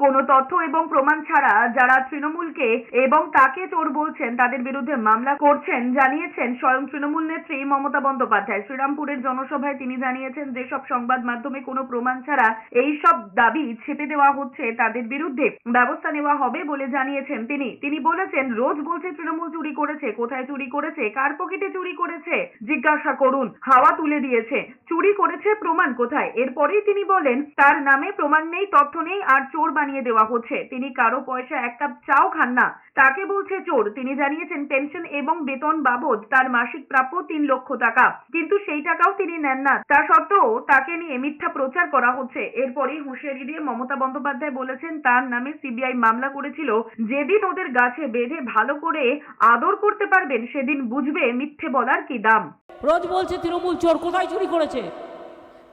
তথ্য এবং প্রমাণ ছাড়া যারা তৃণমূলকে এবং তাকে চোর বলছেন, তাদের বিরুদ্ধে মামলা করছেন, জানিয়েছেন স্বয়ং তৃণমূল নেত্রী মমতা বন্দ্যোপাধ্যায়। শ্রীরামপুরের জনসভায় তিনি জানিয়েছেন, যেসব সংবাদ মাধ্যমে কোনো প্রমাণ ছাড়া এই সব দাবি ছেপে দেওয়া হচ্ছে, তাদের বিরুদ্ধে ব্যবস্থা নেওয়া হবে বলে জানিয়েছেন তিনি। তিনি বলেছেন, রোজ বলছে তৃণমূল চুরি করেছে, কোথায় চুরি করেছে, কার পকেটে চুরি করেছে? জিজ্ঞাসা করুন, হাওয়া তুলে দিয়েছে। চুরি করেছে প্রমাণ কোথায়? এরপরেই তিনি বলেন, তার নামে প্রমাণ নেই, তথ্য নেই, আর চোর বানিয়ে দেওয়া হচ্ছে। তিনি কারও পয়সা এক কাপ চাও খান না। তাকে বলছে চোর। তিনি জানিয়েছেন পেনশন এবং বেতন বাবদ তার মাসিক প্রাপ্য তিন লক্ষ টাকা। কিন্তু সেই টাকাও তিনি নেন না। তা সত্ত্বেও তাকে নিয়ে মিথ্যা প্রচার করা হচ্ছে। এরপরেই হুঁশিয়ারি দিয়ে মমতা বন্দ্যোপাধ্যায় বলেছেন, তার নামে সিবিআই মামলা করেছিল। যেদিন ওদের গাছে বেঁধে ভালো করে আদর করতে পারবেন, সেদিন বুঝবে মিথ্যে বলার কি দাম। রোজ বলছে, তৃণমূল চোর কোথায় চুরি করেছে?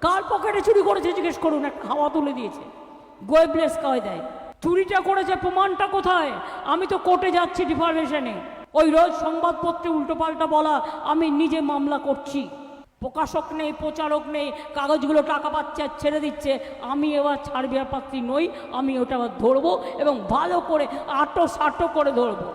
কার পকেটে চুরি করেছে? জিজ্ঞেস করুন, একটা হাওয়া তুলে দিয়েছে। গোয়েবলেস কয় দেয় চুরিটা করেছে, প্রমাণটা কোথায়? আমি তো কোর্টে যাচ্ছি ডিফরমেশনে ওই রোজ সংবাদপত্রে উল্টোপাল্টা বলা, আমি নিজে মামলা করছি। প্রকাশক নেই, প্রচারক নেই, কাগজগুলো টাকা পাচ্ছে আর ছেড়ে দিচ্ছে। আমি এবার ছাড়বিয়ার পাত্রী নই, আমি ওটা আবার ধরবো এবং ভালো করে আটো সাটো করে ধরবো।